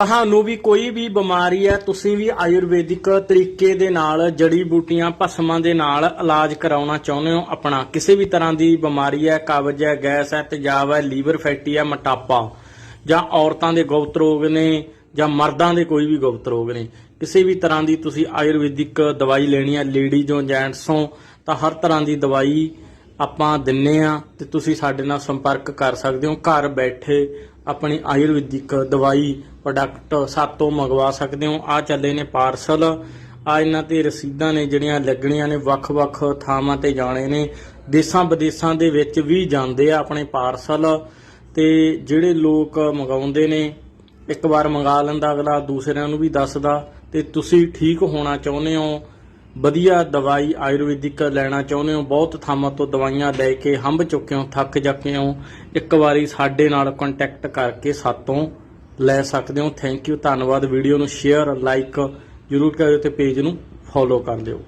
ਤੁਹਾਨੂੰ ਵੀ ਕੋਈ ਵੀ ਬਿਮਾਰੀ ਹੈ, ਤੁਸੀਂ ਵੀ ਆਯੁਰਵੈਦਿਕ ਤਰੀਕੇ ਦੇ ਨਾਲ, ਜੜੀ ਬੂਟੀਆਂ, ਭਸਮਾਂ ਦੇ ਨਾਲ ਇਲਾਜ ਕਰਾਉਣਾ ਚਾਹੁੰਦੇ ਹੋ, ਆਪਣਾ ਕਿਸੇ ਵੀ ਤਰ੍ਹਾਂ ਦੀ ਬਿਮਾਰੀ ਹੈ, ਕਬਜ਼ ਹੈ, ਗੈਸ ਹੈ, ਤੇਜ਼ਾਬ ਹੈ, ਲੀਵਰ ਫੈਟੀ ਹੈ, ਮੋਟਾਪਾ, ਜਾਂ ਔਰਤਾਂ ਦੇ ਗੁਪਤ ਰੋਗ ਨੇ, ਜਾਂ ਮਰਦਾਂ ਦੇ ਕੋਈ ਵੀ ਗੁਪਤ ਰੋਗ ਨੇ, ਕਿਸੇ ਵੀ ਤਰ੍ਹਾਂ ਦੀ ਤੁਸੀਂ ਆਯੁਰਵੈਦਿਕ ਦਵਾਈ ਲੈਣੀ ਹੈ, ਲੇਡੀਜ਼ ਲੇਡੀਜ਼ੋਂ ਜੈਂਟਸੋਂ ਤਾਂ ਹਰ ਤਰ੍ਹਾਂ ਦੀ ਦਵਾਈ ਆਪਾਂ ਦਿੰਨੇ ਆ ਤੇ ਤੁਸੀਂ ਸਾਡੇ ਨਾਲ ਸੰਪਰਕ ਕਰ ਸਕਦੇ ਹੋ, ਘਰ ਬੈਠੇ ਆਪਣੀ ਆਯੁਰਵੈਦਿਕ ਦਵਾਈ ਪ੍ਰੋਡਕਟ ਸਾਤੋਂ ਮੰਗਵਾ ਸਕਦੇ ਹੋ। ਆ ਚੱਲੇ ਨੇ ਪਾਰਸਲ ਆ ਇਹਨਾਂ ਤੇ ਰਸੀਦਾਂ ਨੇ ਜਿਹੜੀਆਂ ਲੱਗਣੀਆਂ ਨੇ, ਵੱਖ-ਵੱਖ ਥਾਵਾਂ ਤੇ ਜਾਣੇ ਨੇ। ਦੇਸ਼ਾਂ ਵਿਦੇਸ਼ਾਂ ਦੇ ਵਿੱਚ ਵੀ ਜਾਂਦੇ ਆ ਆਪਣੇ ਪਾਰਸਲ ਤੇ ਜਿਹੜੇ ਲੋਕ ਮੰਗਾਉਂਦੇ ਨੇ, ਇੱਕ ਵਾਰ ਮੰਗਾ ਲੈਂਦਾ, ਅਗਲਾ ਦੂਸਰਿਆਂ ਨੂੰ ਵੀ ਦੱਸਦਾ। ਤੇ ਤੁਸੀਂ ਠੀਕ ਹੋਣਾ ਚਾਹੁੰਦੇ ਹੋ ਵਧੀਆ ਦਵਾਈ ਆਯੁਰਵੈਦਿਕ ਲੈਣਾ ਚਾਹੁੰਦੇ ਹੋ, ਬਹੁਤ ਥਾਵਾਂ ਤੋਂ ਦਵਾਈਆਂ ਲੈ ਕੇ ਹੰਭ ਚੁੱਕੇ ਹੋ, ਥੱਕ ਚੁੱਕੇ ਹੋ, ਇੱਕ ਵਾਰੀ ਸਾਡੇ ਨਾਲ ਕੰਟੈਕਟ ਕਰਕੇ ਸਾਤੋਂ ਲੈ ਸਕਦੇ ਹੋ। ਥੈਂਕ ਯੂ ਧੰਨਵਾਦ। ਵੀਡੀਓ ਨੂੰ ਸ਼ੇਅਰ ਲਾਈਕ ਜਰੂਰ ਕਰਿਓ ਤੇ ਪੇਜ ਨੂੰ ਫੋਲੋ ਕਰ ਦਿਓ।